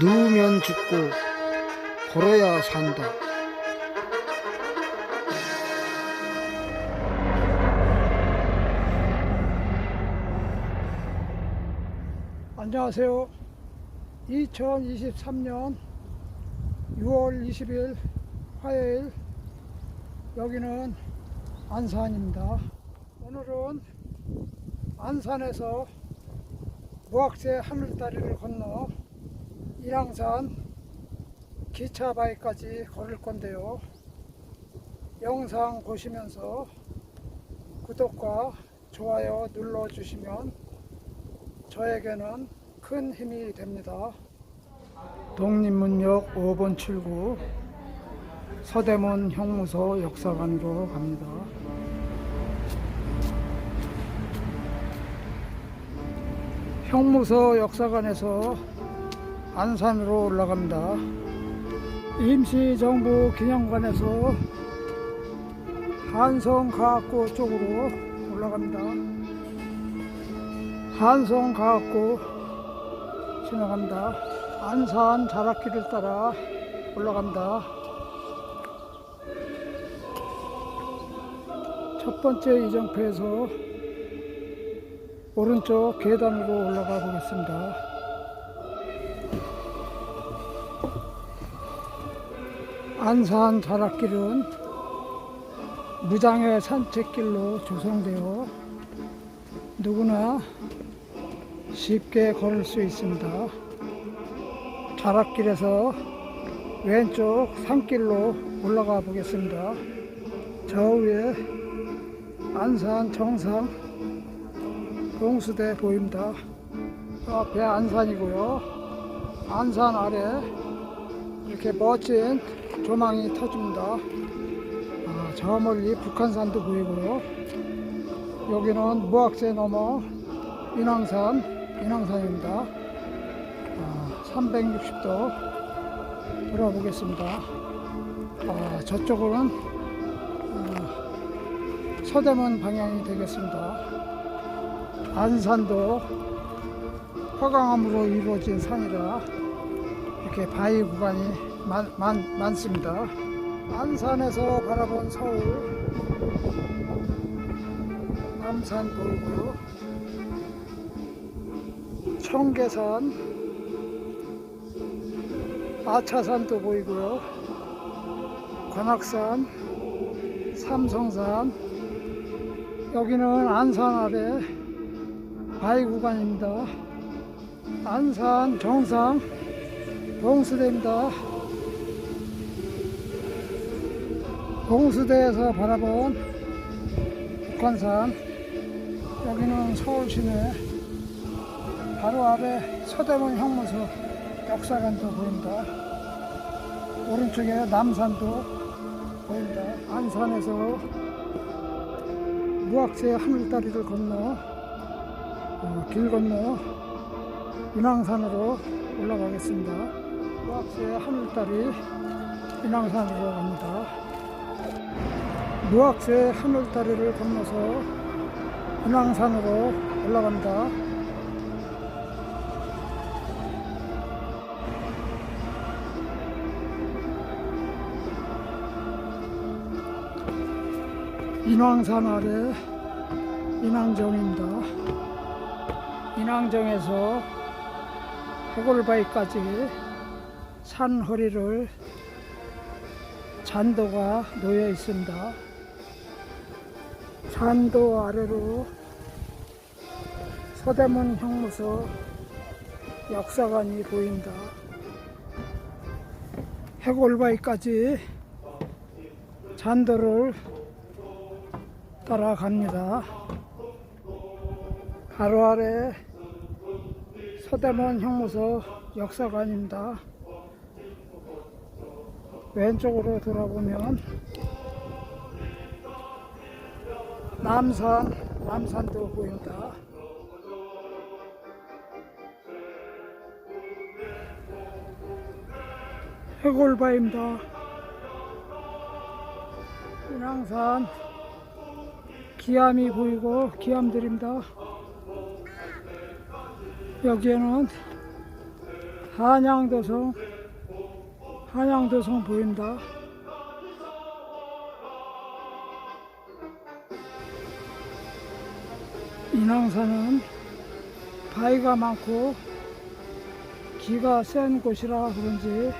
누우면 죽고 걸어야 산다. 안녕하세요. 2023년 6월 20일 화요일 여기는 안산입니다. 오늘은 안산에서 무학세 하늘다리를 건너 일항산 기차바위까지 걸을 건데요. 영상 보시면서 구독과 좋아요 눌러주시면 저에게는 큰 힘이 됩니다. 독립문역 5번 출구 서대문 형무소 역사관으로 갑니다. 형무소 역사관에서 안산으로 올라갑니다. 임시정부 기념관에서 한성과학고 쪽으로 올라갑니다. 한성과학고 지나갑니다. 안산 자락길을 따라 올라갑니다. 첫 번째 이정표에서 오른쪽 계단으로 올라가 보겠습니다. 안산 자락길은 무장의 산책길로 조성되어 누구나 쉽게 걸을 수 있습니다. 자락길에서 왼쪽 산길로 올라가 보겠습니다. 저 위에 안산 정상 봉수대 보입니다. 앞에 안산이고요. 안산 아래 이렇게 멋진 조망이 터집니다. 아, 저 멀리 북한산도 보이고요. 여기는 무학세 넘어 인왕산, 인왕산입니다. 아, 360도 돌아보겠습니다. 아, 저쪽은 아, 서대문 방향이 되겠습니다. 안산도 화강암으로 이루어진 산이라 이렇게 바위 구간이 많, 많, 많습니다. 안산에서 바라본 서울 남산 보이고요. 청계산 아차산도 보이고요. 관악산 삼성산 여기는 안산 아래 바위 구간입니다. 안산 정상 봉수대입니다. 봉수대에서 바라본 북한산 여기는 서울 시내 바로 아래 서대문 형무소 역사관도 보인다. 오른쪽에 남산도 보인다. 안산에서 무학세 하늘다리를 건너 어, 길 건너 인왕산으로 올라가겠습니다. 무학세 하늘다리 인왕산으로 갑니다. 무학세 하늘다리를 건너서 인왕산으로 올라갑니다. 인왕산 아래 인왕정입니다. 인왕정에서 해골바위까지 산 허리를 잔도가 놓여 있습니다. 잔도 아래로 서대문 형무소 역사관이 보인다. 해골바위까지 잔도를 따라갑니다. 바로 아래 서대문 형무소 역사관입니다. 왼쪽으로 돌아보면 남산, 남산도 보인다. 해골바입니다. 인왕산 기암이 보이고 기암들입니다. 여기에는 한양도성 한양도성 보인다. 인왕산은 바위가 많고 기가 센 곳이라 그런지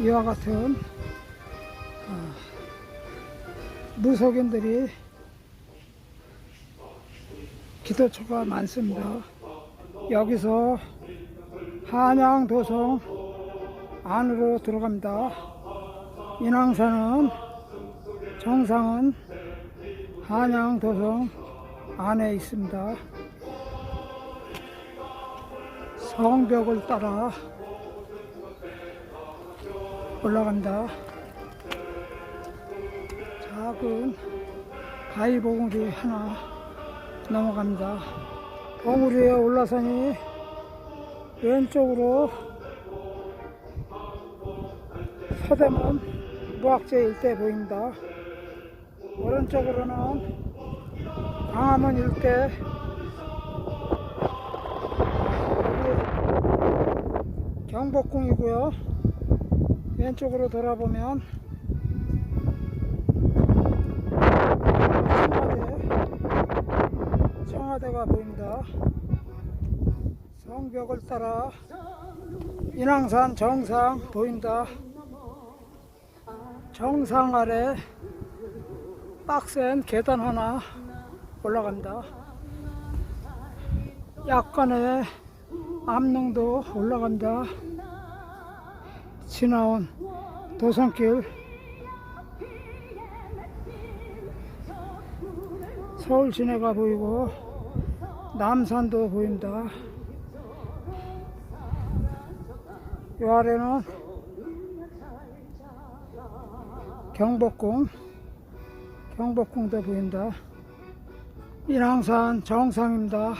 이와 같은 아, 무속인들이 기도처가 많습니다. 여기서 한양도성 안으로 들어갑니다. 인왕산은 정상은 한양도성 안에 있습니다. 성벽을 따라 올라간다. 작은 바위 봉우리 하나 넘어갑니다. 봉우리에 올라서니 왼쪽으로 서대문 무학재 일대 보입니다. 오른쪽으로는 광화문 일대 경복궁이고요. 왼쪽으로 돌아보면 청와대, 청와대가 보입니다. 성벽을 따라 인왕산 정상 보인다. 정상 아래 빡센 계단 하나 올라간다. 약간의 암릉도 올라간다. 지나온 도성길 서울 시내가 보이고 남산도 보인다. 이 아래는 경복궁 경복궁도 보인다. 인왕산 정상입니다.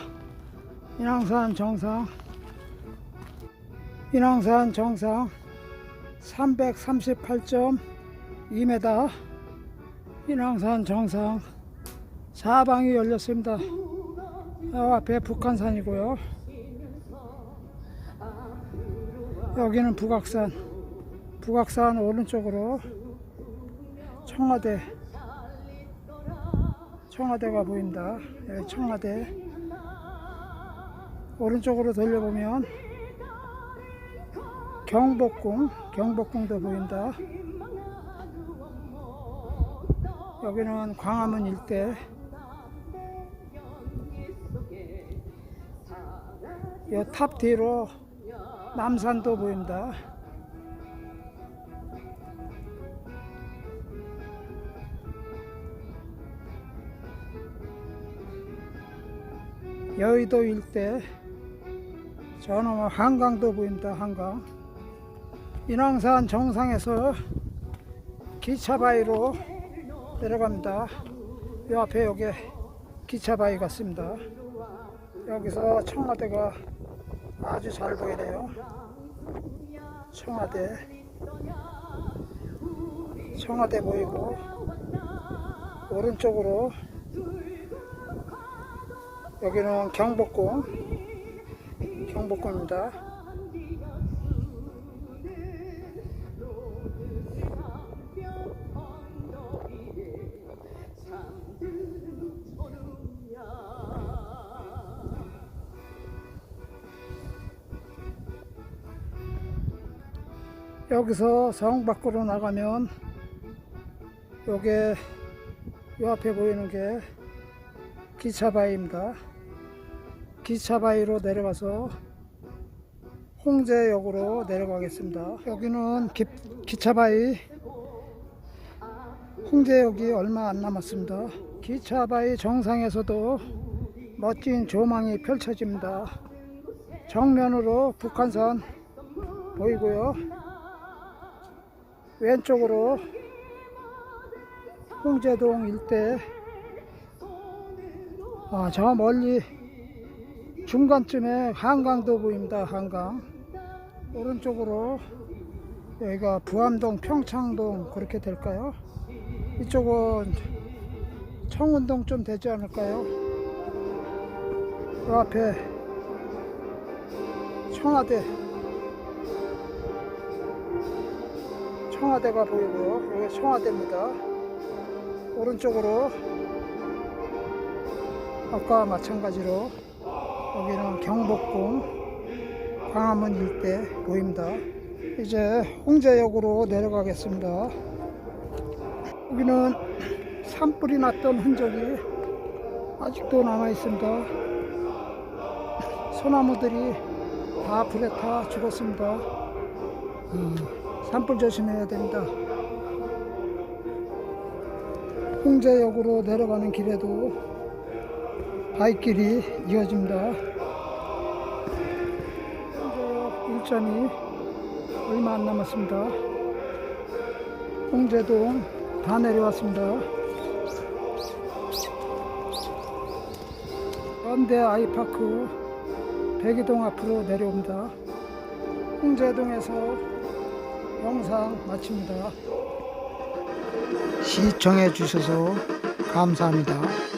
인왕산 정상 인왕산 정상 338.2m 인왕산 정상 사방이 열렸습니다. 요 앞에 북한산이고요. 여기는 북악산 북악산 오른쪽으로 청와대 청와대가 보인다. 여기 청와대 오른쪽으로 돌려보면 경복궁 경복궁도 보인다. 여기는 광화문 일대 이탑 뒤로 남산도 보인다. 여의도 일대 저놈은 한강도 보인다 한강. 인왕산 정상에서 기차바위로 내려갑니다. 이 앞에 여기 기차바위 같습니다. 여기서 청와대가 아주 잘 보이네요. 청와대. 청와대 보이고 오른쪽으로 여기는 경복궁 경복궁입니다. 여기서 성 밖으로 나가면 요게 요 앞에 보이는 게 기차바위입니다. 기차바위로 내려가서 홍제역으로 내려가겠습니다. 여기는 기, 기차바위 홍제역이 얼마 안 남았습니다. 기차바위 정상에서도 멋진 조망이 펼쳐집니다. 정면으로 북한산 보이고요. 왼쪽으로 홍제동 일대 아, 저 멀리 중간쯤에 한강도 보입니다. 한강. 오른쪽으로 여기가 부암동, 평창동 그렇게 될까요? 이쪽은 청운동 좀 되지 않을까요? 그 앞에 청와대 청와대가 보이고요. 여기 청와대입니다. 오른쪽으로 아까와 마찬가지로 여기는 경복궁 광화문 일대 보입니다. 이제 홍제역으로 내려가겠습니다. 여기는 산불이 났던 흔적이 아직도 남아 있습니다. 소나무들이 다 불에 타 죽었습니다. 음, 산불 조심해야 됩니다. 홍제역으로 내려가는 길에도 바위길이 이어집니다. 일전이 얼마 안 남았습니다. 홍제동 다 내려왔습니다. 현대 아이파크 백이동 앞으로 내려옵니다. 홍제동에서 영상 마칩니다. 시청해 주셔서 감사합니다.